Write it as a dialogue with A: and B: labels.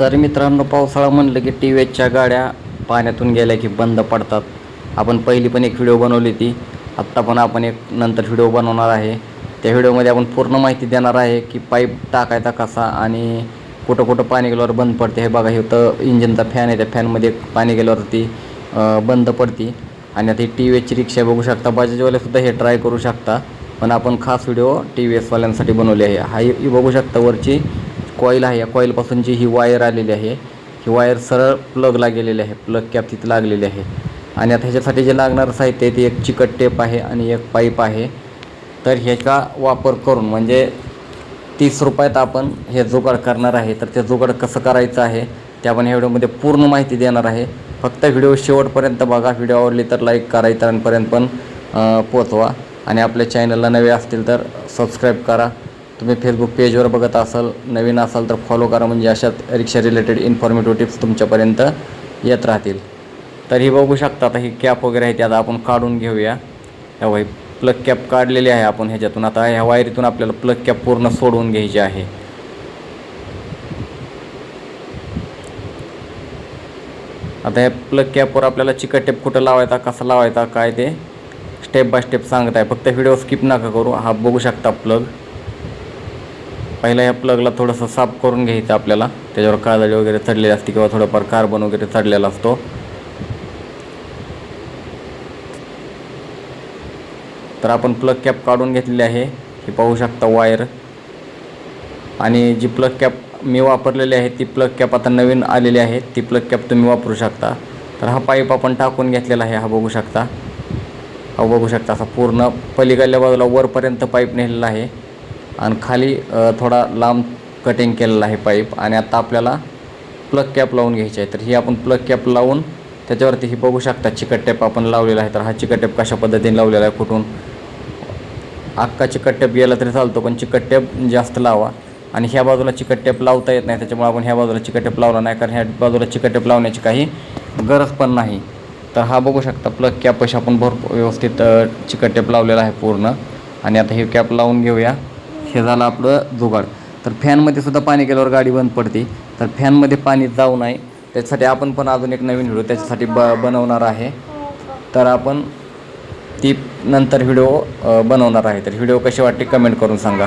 A: तर मित्रांनो पावसाळा म्हणलं की टी व्हीच्या गाड्या पाण्यातून गेल्या की बंद पडतात. आपण पहिली पण एक व्हिडिओ बनवली ती आत्ता पण आपण एक नंतर व्हिडिओ बनवणार आहे. त्या व्हिडिओमध्ये आपण पूर्ण माहिती देणार आहे की पाईप टाकायचा कसा आणि कुठं कुठं पाणी गेल्यावर बंद पडते. हे बघा हे तर इंजिनचा फॅन आहे. त्या फॅनमध्ये पाणी गेल्यावर ती बंद पडते. आणि आता ही टी व्ही एसची रिक्षा बघू शकता. बजाजवालेसुद्धा हे ट्राय करू शकता. पण आपण खास व्हिडिओ टी व्ही एसवाल्यांसाठी बनवले आहे. हा बघू शकता वरची कॉईल आहे. या कॉईलपासूनची ही वायर आलेली आहे ही वायर सरळ प्लगला गेलेली आहे. प्लग कॅप तिथं लागलेली आहे. आणि आता ह्याच्यासाठी जे लागणारं साहित्य आहे ते एक चिकट टेप आहे आणि एक पाईप आहे. तर ह्याचा वापर करून म्हणजे तीस रुपयात आपण हे जुगाड करणार आहे. तर ते जुगाड कसं करायचं आहे ते आपण ह्या व्हिडिओमध्ये पूर्ण माहिती देणार आहे. फक्त व्हिडिओ शेवटपर्यंत बघा. व्हिडिओ आवडली तर लाईक करा इतरांपर्यंत पण पोचवा आणि आपल्या चॅनलला नवे असतील तर सबस्क्राईब करा. तुम्ही फेसबुक पेजवर बघत असाल नवीन असाल तर फॉलो करा म्हणजे अशात रिक्षा रिलेटेड इन्फॉर्मेटिव्ह टिप्स तुमच्यापर्यंत येत राहतील. तर ही बघू शकता आता ही कॅप वगैरे आहे ती आता आपण काढून घेऊया. ह्या वाई प्लग कॅप काढलेली आहे आपण ह्याच्यातून. आता ह्या वायरीतून आपल्याला प्लग कॅप पूर्ण सोडवून घ्यायची आहे. आता ह्या प्लग कॅपवर आपल्याला चिकट टेप कुठं लावायचा कसा लावायचा काय ते स्टेप बाय स्टेप सांगत आहे फक्त व्हिडिओ स्किप नका करू. हा बघू शकता प्लग पहिला ह्या प्लगला थोडंसं साफ करून घ्यायचं आपल्याला. त्याच्यावर काजळी वगैरे चढलेली असते किंवा थोडंफार कार्बन वगैरे चढलेला असतो. तर आपण प्लग कॅप काढून घेतलेली आहे. हे पाहू शकता वायर आणि जी प्लग कॅप मी वापरलेली आहे ती प्लग कॅप आता नवीन आलेली आहे. ती प्लग कॅप तुम्ही वापरू शकता. तर हा पाईप आपण टाकून घेतलेला आहे. हा बघू शकता. हा बघू शकता असा पूर्ण पलीकडल्या बाजूला वरपर्यंत पाईप नेलेला आहे. आणि खाली थोडा लांब कटिंग केलेला आहे पाईप आणि आता आपल्याला प्लग कॅप लावून घ्यायची आहे. तर ही आपण प्लग कॅप लावून त्याच्यावरती ही बघू शकता चिकट टेप आपण लावलेला आहे. तर हा चिकट टेप कशा पद्धतीने लावलेला आहे कुठून? अख्खा चिकट टेप गेला तरी चालतो पण चिकट टेप जास्त लावा. आणि ह्या बाजूला चिकट टेप लावता येत नाही त्याच्यामुळे आपण ह्या बाजूला चिकट टेप लावला नाही कारण ह्या बाजूला चिकट टेप लावण्याची काही गरज पण नाही. तर हा बघू शकता प्लग कॅपशी आपण भरपूर व्यवस्थित चिकट टेप लावलेला आहे पूर्ण. आणि आता हे कॅप लावून घेऊया. हे झालं आपलं जुगाड. तर फॅनमध्ये सुद्धा पाणी गेल्यावर गाडी बंद पडते. तर फॅनमध्ये पाणी जाऊ नये. त्याच्यासाठी आपण पण अजून एक नवीन व्हिडिओ त्याच्यासाठी ब बनवणार आहे. तर आपण ती नंतर व्हिडिओ बनवणार आहे. तर व्हिडिओ कसे वाटते कमेंट करून सांगा.